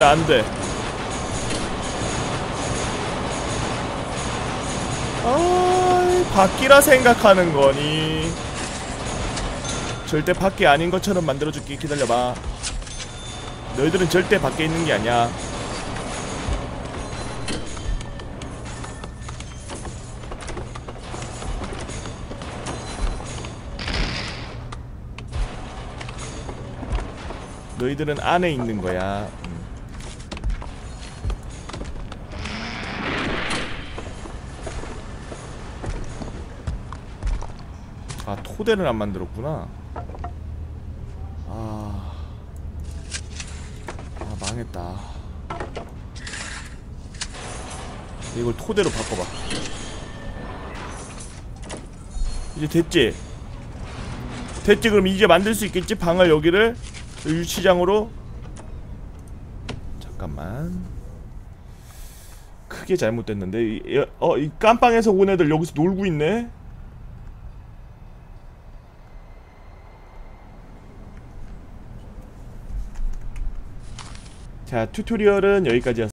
안 돼. 아 밖이라 생각하는 거니. 절대 밖이 아닌 것처럼 만들어줄게. 기다려봐. 너희들은 절대 밖에 있는 게 아니야. 너희들은 안에 있는 거야. 음. 아 토대를 안 만들었구나. 아, 아 망했다. 이걸 토대로 바꿔봐. 이제 됐지? 됐지? 그럼 이제 만들 수 있겠지? 방을 여기를? 유치장으로? 잠깐만. 크게 잘못됐는데. 이, 이- 어, 이 깜빵에서 온 애들 여기서 놀고 있네 자 튜토리얼은 여기까지였습니다